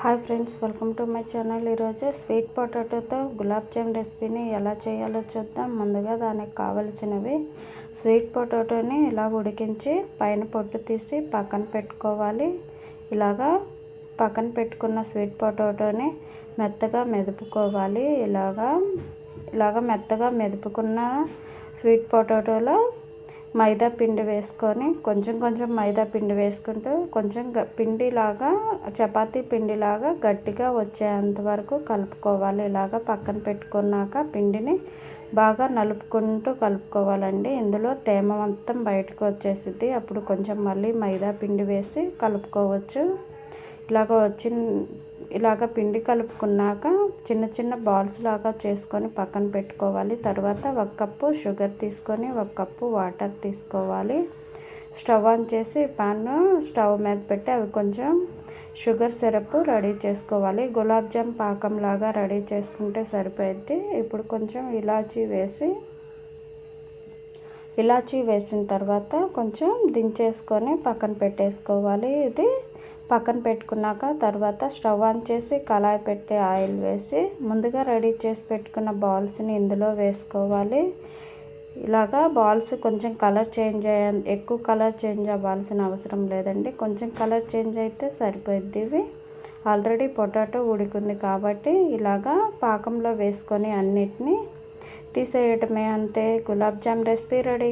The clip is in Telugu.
Hi friends welcome to my channel. ఈరోజు స్వీట్ పొటాటోతో గులాబ్ జామ్ రెసిపీని ఎలా చేయాలో చూద్దాం. ముందుగా దానికి కావలసినవి స్వీట్ పొటాటోని ఇలా ఉడికించి పైన పొట్టు తీసి పక్కన పెట్టుకోవాలి. ఇలాగా పక్కన పెట్టుకున్న స్వీట్ పొటాటోని మెత్తగా మెదుపుకోవాలి. ఇలాగా ఇలాగ మెత్తగా మెదుపుకున్న స్వీట్ పొటాటోలో మైదా పిండి వేసుకొని కొంచెం కొంచెం మైదా పిండి వేసుకుంటూ కొంచెం పిండిలాగా చపాతీ పిండిలాగా గట్టిగా వచ్చేంత వరకు కలుపుకోవాలి. ఇలాగ పక్కన పెట్టుకున్నాక పిండిని బాగా నలుపుకుంటూ కలుపుకోవాలండి. ఇందులో తేమ మొత్తం బయటకు వచ్చేసింది అప్పుడు కొంచెం మళ్ళీ మైదా పిండి వేసి కలుపుకోవచ్చు. ఇలాగ వచ్చిన ఇలాగ పిండి కలుపుకున్నాక చిన్న చిన్న బాల్స్ లాగా చేసుకొని పక్కన పెట్టుకోవాలి. తర్వాత ఒక కప్పు షుగర్ తీసుకొని ఒక కప్పు వాటర్ తీసుకోవాలి. స్టవ్ ఆన్ చేసి పాన్ స్టవ్ మీద పెట్టి అవి కొంచెం షుగర్ సిరప్ రెడీ చేసుకోవాలి. గులాబ్ జామ్ పాకంలాగా రెడీ చేసుకుంటే సరిపోయిద్ది. ఇప్పుడు కొంచెం ఇలాచీ వేసి ఇలాచీ వేసిన తర్వాత కొంచెం దించేసుకొని పక్కన పెట్టేసుకోవాలి. ఇది పక్కన పెట్టుకున్నాక తర్వాత స్టవ్ ఆన్ చేసి కళాయి పెట్టి ఆయిల్ వేసి ముందుగా రెడీ చేసి పెట్టుకున్న బాల్స్ని ఇందులో వేసుకోవాలి. ఇలాగా బాల్స్ కొంచెం కలర్ చేంజ్ అయ్యే ఎక్కువ కలర్ చేంజ్ అవ్వాల్సిన అవసరం లేదండి. కొంచెం కలర్ చేంజ్ అయితే సరిపోద్ది ఇవి. ఆల్రెడీ పొటాటో ఉడికింది కాబట్టి ఇలాగా పాకంలో వేసుకొని అన్నిటినీ తీసేయటమే అంతే గులాబ్ జామ్ రెసిపీ రెడీ.